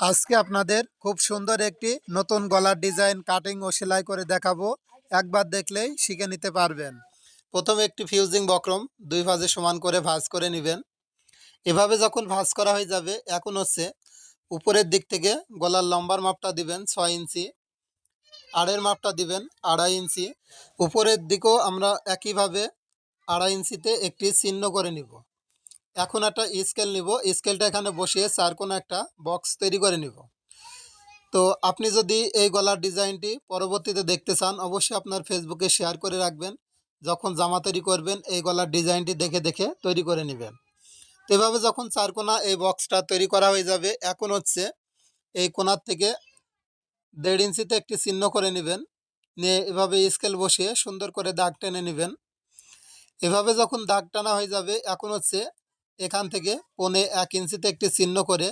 আজকে আপনাদের খুব সুন্দর একটি নতুন গলার ডিজাইন কাটিং ও সেলাই করে দেখাবো। একবার দেখলেই শিখে নিতে পারবেন। প্রথমে একটি ফিউজিং বক্রম দুই ভাজে সমান করে ভাঁজ করে নেবেন। এভাবে যখন ভাঁজ করা হয়ে যাবে, এখন হচ্ছে উপরের দিক থেকে গলার লম্বার মাপটা দিবেন ছয় ইঞ্চি, আড়ের মাপটা দিবেন আড়াই ইঞ্চি। উপরের দিকেও আমরা একইভাবে আড়াই ইঞ্চিতে একটি চিহ্ন করে নিব। এখন একটা স্কেল নিব। স্কেলটা এখানে বসিয়ে চার কোনো একটা বক্স তৈরি করে নিব। তো আপনি যদি এই গলার ডিজাইনটি পরবর্তীতে দেখতে চান, অবশ্যই আপনার ফেসবুকে শেয়ার করে রাখবেন। যখন জামা তৈরি করবেন, এই গলার ডিজাইনটি দেখে দেখে তৈরি করে নেবেন। তো এভাবে যখন চার কোনা এই বক্সটা তৈরি করা হয়ে যাবে, এখন হচ্ছে এই কোনার থেকে দেড় ইঞ্চিতে একটি চিহ্ন করে নেবেন। নিয়ে এভাবে স্কেল বসিয়ে সুন্দর করে দাগ টেনে নেবেন। এভাবে যখন দাগ টানা হয়ে যাবে, এখন হচ্ছে এখান থেকে পনে এক ইঞ্চিতে একটি চিহ্ন করে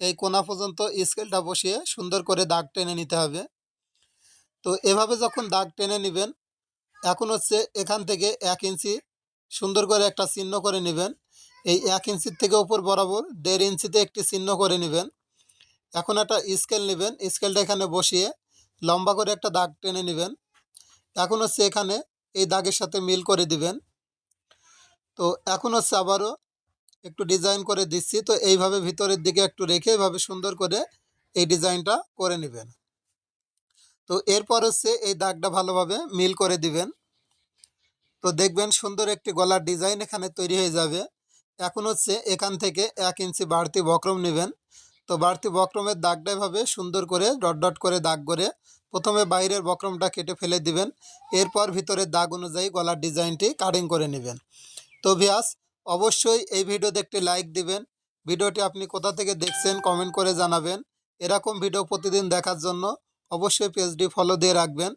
এই কোনা পর্যন্ত স্কেলটা বসিয়ে সুন্দর করে দাগ টেনে নিতে হবে। তো এভাবে যখন দাগ টেনে নেবেন, এখন হচ্ছে এখান থেকে এক ইঞ্চি সুন্দর করে একটা চিহ্ন করে নেবেন। এই এক ইঞ্চির থেকে উপর বরাবর দেড় ইঞ্চিতে একটি চিহ্ন করে নেবেন। এখন একটা স্কেল নেবেন, স্কেলটা এখানে বসিয়ে লম্বা করে একটা দাগ টেনে নেবেন। এখন হচ্ছে এখানে এই দাগের সাথে মিল করে দিবেন। তো এখন হচ্ছে আবারও একটু ডিজাইন করে দিচ্ছি। তো এইভাবে ভিতরের দিকে একটু রেখে এভাবে সুন্দর করে এই ডিজাইনটা করে নেবেন। তো এরপর হচ্ছে এই দাগটা ভালোভাবে মিল করে দিবেন। তো দেখবেন সুন্দর একটি গলার ডিজাইন এখানে তৈরি হয়ে যাবে। এখন হচ্ছে এখান থেকে এক ইঞ্চি বাড়তি বক্রম নেবেন। তো বাড়তি বক্রমের দাগটা এভাবে সুন্দর করে ডট ডট করে দাগ করে প্রথমে বাইরের বক্রমটা কেটে ফেলে দিবেন। এরপর ভিতরের দাগ অনুযায়ী গলার ডিজাইনটি কাটিং করে নেবেন। তো ভিয়াস অবশ্যই এই ভিডিওতে একটি লাইক দিবেন। ভিডিওটি আপনি কোথা থেকে দেখছেন কমেন্ট করে জানাবেন। এরকম ভিডিও প্রতিদিন দেখার জন্য অবশ্যই পেজটি ফলো দিয়ে রাখবেন।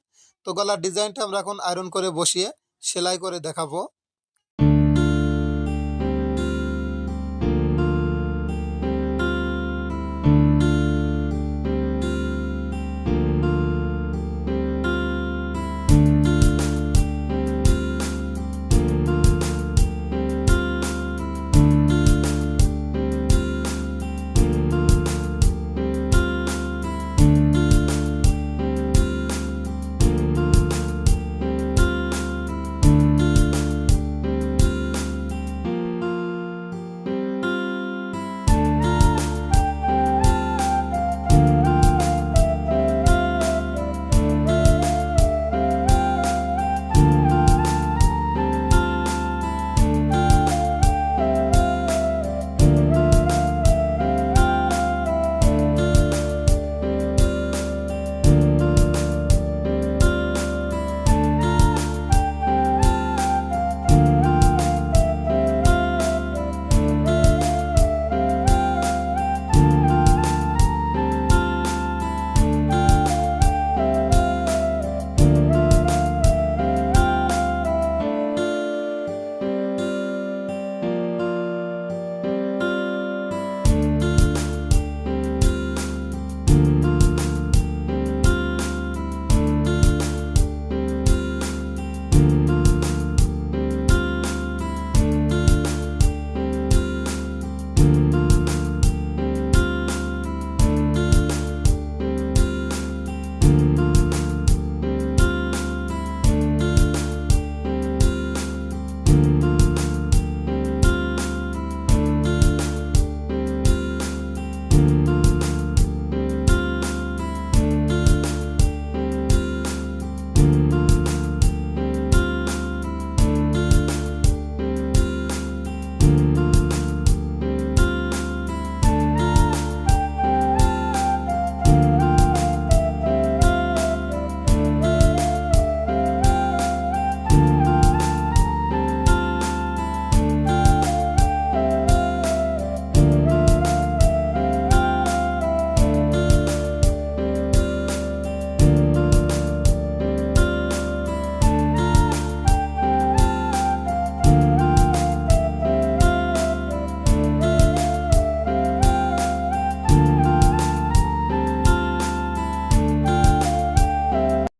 তো গলার ডিজাইনটা আমরা এখন আয়রন করে বসিয়ে সেলাই করে দেখাবো।